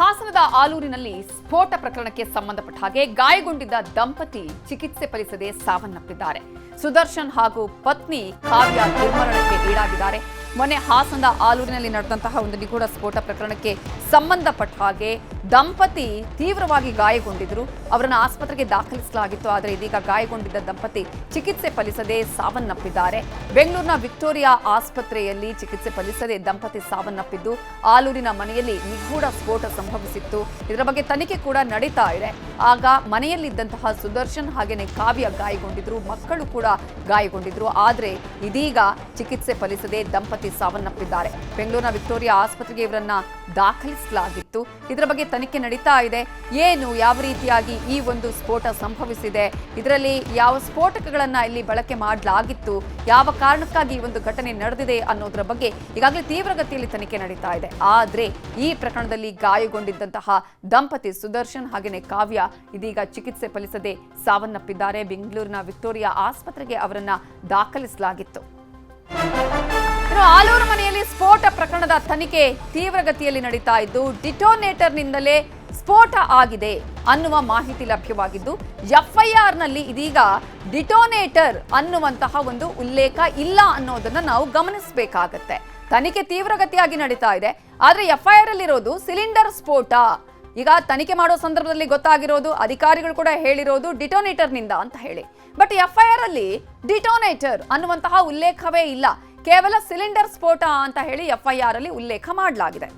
ಹಾಸನದ ಆಲೂರಿನಲ್ಲಿ ಸ್ಫೋಟ ಪ್ರಕರಣಕ್ಕೆ ಸಂಬಂಧಪಟ್ಟ ಹಾಗೆ ಗಾಯಗೊಂಡಿದ್ದ ದಂಪತಿ ಚಿಕಿತ್ಸೆ ಫಲಿಸದೆ ಸಾವನ್ನಪ್ಪಿದ್ದಾರೆ. ಸುದರ್ಶನ್ ಹಾಗೂ ಪತ್ನಿ ಕಾವ್ಯ ದುರ್ಮರಣಕ್ಕೆ ಈಡಾಗಿದ್ದಾರೆ. ಮೊನ್ನೆ ಹಾಸನದ ಆಲೂರಿನಲ್ಲಿ ನಡೆದಂತಹ ಒಂದು ನಿಗೂಢ ಸ್ಫೋಟ ಪ್ರಕರಣಕ್ಕೆ ಸಂಬಂಧಪಟ್ಟ ಹಾಗೆ ದಂಪತಿ ತೀವ್ರವಾಗಿ ಗಾಯಗೊಂಡಿದ್ರು. ಅವರನ್ನು ಆಸ್ಪತ್ರೆಗೆ ದಾಖಲಿಸಲಾಗಿತ್ತು. ಆದರೆ ಇದೀಗ ಗಾಯಗೊಂಡಿದ್ದ ದಂಪತಿ ಚಿಕಿತ್ಸೆ ಫಲಿಸದೆ ಸಾವನ್ನಪ್ಪಿದ್ದಾರೆ. ಬೆಂಗಳೂರಿನ ವಿಕ್ಟೋರಿಯಾ ಆಸ್ಪತ್ರೆಯಲ್ಲಿ ಚಿಕಿತ್ಸೆ ಫಲಿಸದೆ ದಂಪತಿ ಸಾವನ್ನಪ್ಪಿದ್ದು, ಆಲೂರಿನ ಮನೆಯಲ್ಲಿ ನಿಗೂಢ ಸ್ಫೋಟ ಸಂಭವಿಸಿತ್ತು. ಇದರ ಬಗ್ಗೆ ತನಿಖೆ ಕೂಡ ನಡೀತಾ ಇದೆ. ಆಗ ಮನೆಯಲ್ಲಿದ್ದಂತಹ ಸುದರ್ಶನ್ ಹಾಗೆಯೇ ಕಾವ್ಯ ಗಾಯಗೊಂಡಿದ್ರು. ಮಕ್ಕಳು ಕೂಡ ಗಾಯಗೊಂಡಿದ್ರು. ಆದರೆ ಇದೀಗ ಚಿಕಿತ್ಸೆ ಫಲಿಸದೆ ದಂಪತಿ ಸಾವನ್ನಪ್ಪಿದ್ದಾರೆ. ಬೆಂಗಳೂರಿನ ವಿಕ್ಟೋರಿಯಾ ಆಸ್ಪತ್ರೆಗೆ ಇವರನ್ನ ದಾಖಲಿಸಲಾಗಿತ್ತು. ಇದರ ಬಗ್ಗೆ ತನಿಖೆ ನಡೀತಾ ಇದೆ. ಏನು ಯಾವ ರೀತಿಯಾಗಿ ಈ ಒಂದು ಸ್ಫೋಟ ಸಂಭವಿಸಿದೆ? ಇದರಲ್ಲಿ ಯಾವ ಸ್ಫೋಟಕಗಳನ್ನ ಇಲ್ಲಿ ಬಳಕೆ ಮಾಡಲಾಗಿತ್ತು? ಯಾವ ಕಾರಣಕ್ಕಾಗಿ ಈ ಒಂದು ಘಟನೆ ನಡೆದಿದೆ ಅನ್ನೋದರ ಬಗ್ಗೆ ಈಗಾಗಲೇ ತೀವ್ರಗತಿಯಲ್ಲಿ ತನಿಖೆ ನಡೀತಾ ಇದೆ. ಆದ್ರೆ ಈ ಪ್ರಕರಣದಲ್ಲಿ ಗಾಯಗೊಂಡಿದ್ದಂತಹ ದಂಪತಿ ಸುದರ್ಶನ್ ಹಾಗೆಯೇ ಕಾವ್ಯ ಇದೀಗ ಚಿಕಿತ್ಸೆ ಫಲಿಸದೆ ಸಾವನ್ನಪ್ಪಿದ್ದಾರೆ. ಬೆಂಗಳೂರಿನ ವಿಕ್ಟೋರಿಯಾ ಆಸ್ಪತ್ರೆಗೆ ಅವರನ್ನ ದಾಖಲಿಸಲಾಗಿತ್ತು. ಇನ್ನು ಆಲೂರು ಮನೆಯಲ್ಲಿ ಸ್ಫೋಟ ಪ್ರಕರಣದ ತನಿಖೆ ತೀವ್ರಗತಿಯಲ್ಲಿ ನಡೀತಾ ಇದ್ದು, ಡಿಟೋನೇಟರ್ನಿಂದಲೇ ಸ್ಫೋಟ ಆಗಿದೆ ಅನ್ನುವ ಮಾಹಿತಿ ಲಭ್ಯವಾಗಿದ್ದು, ಎಫ್ಐಆರ್ನಲ್ಲಿ ಇದೀಗ ಡಿಟೋನೇಟರ್ ಅನ್ನುವಂತಹ ಒಂದು ಉಲ್ಲೇಖ ಇಲ್ಲ ಅನ್ನೋದನ್ನ ನಾವು ಗಮನಿಸಬೇಕಾಗತ್ತೆ. ತನಿಖೆ ತೀವ್ರಗತಿಯಾಗಿ ನಡೀತಾ ಇದೆ. ಆದರೆ ಎಫ್ಐಆರ್ ಅಲ್ಲಿರೋದು ಸಿಲಿಂಡರ್ ಸ್ಫೋಟ. ಈಗ ತನಿಖೆ ಮಾಡೋ ಸಂದರ್ಭದಲ್ಲಿ ಗೊತ್ತಾಗಿರೋದು, ಅಧಿಕಾರಿಗಳು ಕೂಡ ಹೇಳಿರೋದು ಡಿಟೋನೇಟರ್ನಿಂದ ಅಂತ ಹೇಳಿ. ಬಟ್ ಎಫ್ಐಆರ್ ಅಲ್ಲಿ ಡಿಟೋನೇಟರ್ ಅನ್ನುವಂತಹ ಉಲ್ಲೇಖವೇ ಇಲ್ಲ. ಕೇವಲ ಸಿಲಿಂಡರ್ ಸ್ಫೋಟ ಅಂತ ಹೇಳಿ ಎಫ್ಐಆರ್ ಅಲ್ಲಿ ಉಲ್ಲೇಖ ಮಾಡಲಾಗಿದೆ.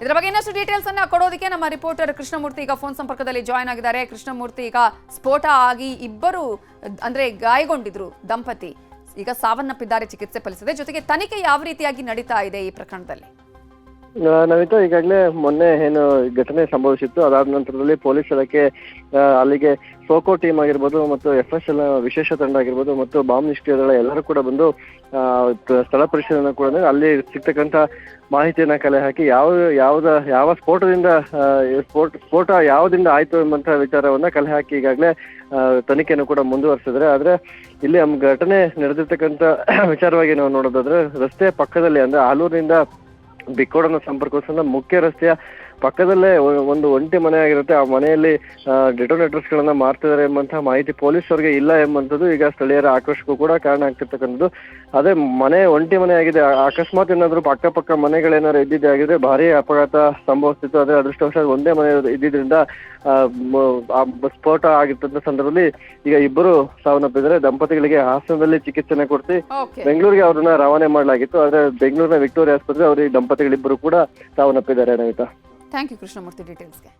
ಇದರ ಬಗ್ಗೆ ಇನ್ನಷ್ಟು ಡೀಟೇಲ್ಸ್ ಅನ್ನ ಕೊಡೋದಕ್ಕೆ ನಮ್ಮ ರಿಪೋರ್ಟರ್ ಕೃಷ್ಣಮೂರ್ತಿ ಈಗ ಫೋನ್ ಸಂಪರ್ಕದಲ್ಲಿ ಜಾಯ್ನ್ ಆಗಿದ್ದಾರೆ. ಕೃಷ್ಣಮೂರ್ತಿ ಈಗ ಸ್ಫೋಟ ಆಗಿ ಇಬ್ಬರು, ಅಂದ್ರೆ ಗಾಯಗೊಂಡಿದ್ರು ದಂಪತಿ. ಈಗ ಸಾವನ್ನಪ್ಪಿದ್ದಾರೆ ಚಿಕಿತ್ಸೆ ಫಲಿಸಿದೆ, ಜೊತೆಗೆ ತನಿಖೆ ಯಾವ ರೀತಿಯಾಗಿ ನಡೀತಾ ಇದೆ ಈ ಪ್ರಕರಣದಲ್ಲಿ? ಆ, ನವಿತಾ ಈಗಾಗಲೇ ಮೊನ್ನೆ ಏನು ಘಟನೆ ಸಂಭವಿಸಿತ್ತು. ಅದಾದ ನಂತರದಲ್ಲಿ ಪೊಲೀಸ್ ಇಲಾಖೆ ಅಲ್ಲಿಗೆ ಫೋಕೋ ಟೀಮ್ ಆಗಿರ್ಬೋದು ಮತ್ತು ಎಫ್ ಎಸ್ ಎಲ್ ವಿಶೇಷ ತಂಡ ಆಗಿರ್ಬೋದು ಮತ್ತು ಬಾಂಬ್ ನಿಷ್ಕ್ರಿಯ ದಳ ಎಲ್ಲರೂ ಕೂಡ ಬಂದು ಸ್ಥಳ ಪರಿಶೀಲನೆ ಕೂಡ ಅಲ್ಲಿ ಸಿಗ್ತಕ್ಕಂಥ ಮಾಹಿತಿಯನ್ನ ಕಲೆ ಹಾಕಿ ಯಾವ ಯಾವ್ದ ಯಾವ ಸ್ಫೋಟದಿಂದ ಸ್ಫೋಟ ಸ್ಫೋಟ ಯಾವ್ದಿಂದ ಆಯ್ತು ಎಂಬಂತಹ ವಿಚಾರವನ್ನ ಕಲೆ ಹಾಕಿ ಈಗಾಗಲೇ ತನಿಖೆಯನ್ನು ಕೂಡ ಮುಂದುವರಿಸಿದ್ರೆ ಆದ್ರೆ ಇಲ್ಲಿ ಘಟನೆ ನಡೆದಿರ್ತಕ್ಕಂಥ ವಿಚಾರವಾಗಿ ನಾವು ನೋಡೋದಾದ್ರೆ ರಸ್ತೆ ಪಕ್ಕದಲ್ಲಿ ಅಂದ್ರೆ ಆಲೂರಿನಿಂದ ಬಿಕ್ಕೋಡನ್ನು ಸಂಪರ್ಕಿಸುವ ಮುಖ್ಯ ರಸ್ತೆಯ ಪಕ್ಕದಲ್ಲೇ ಒಂದು ಒಂಟಿ ಮನೆ ಆಗಿರುತ್ತೆ. ಆ ಮನೆಯಲ್ಲಿ ಡಿಟೋನೇಟರ್ಸ್ ಗಳನ್ನ ಮಾರ್ತಿದ್ದಾರೆ ಎಂಬಂತಹ ಮಾಹಿತಿ ಪೊಲೀಸ್ ಅವರಿಗೆ ಇಲ್ಲ ಎಂಬಂಥದ್ದು ಈಗ ಸ್ಥಳೀಯರ ಆಕ್ರೋಶಕ್ಕೂ ಕೂಡ ಕಾರಣ ಆಗ್ತಿರ್ತಕ್ಕಂಥದ್ದು. ಅದೇ ಮನೆ ಒಂಟಿ ಮನೆ ಆಗಿದೆ. ಅಕಸ್ಮಾತ್ ಏನಾದ್ರು ಅಕ್ಕಪಕ್ಕ ಮನೆಗಳೇನಾದ್ರು ಇದ್ದಿದ್ದೆ ಆಗಿದ್ರೆ ಭಾರಿ ಅಪಘಾತ ಸಂಭವಿಸ್ತಿತ್ತು. ಅದೇ ಅದೃಷ್ಟವಶಾತ್ ಒಂದೇ ಮನೆ ಇದ್ದಿದ್ರಿಂದ ಆ, ಮ- ಆ ಸ್ಫೋಟ ಆಗಿರ್ತಂತ ಸಂದರ್ಭದಲ್ಲಿ ಈಗ ಇಬ್ಬರು ಸಾವನ್ನಪ್ಪಿದ್ದಾರೆ. ದಂಪತಿಗಳಿಗೆ ಹಾಸನದಲ್ಲಿ ಚಿಕಿತ್ಸೆನ ಕೊಡಿಸಿ ಬೆಂಗಳೂರಿಗೆ ಅವ್ರನ್ನ ರವಾನೆ ಮಾಡಲಾಗಿತ್ತು. ಆದ್ರೆ ಬೆಂಗಳೂರಿನ ವಿಕ್ಟೋರಿಯಾ ಆಸ್ಪತ್ರೆ ಅವರು ಈ ದಂಪತಿಗಳಿಬ್ಬರು ಕೂಡ ಸಾವನ್ನಪ್ಪಿದ್ದಾರೆ Navitha ಥ್ಯಾಂಕ್ ಯು ಕೃಷ್ಣಮೂರ್ತಿ ಡೀಟೇಲ್ಸ್ಗೆ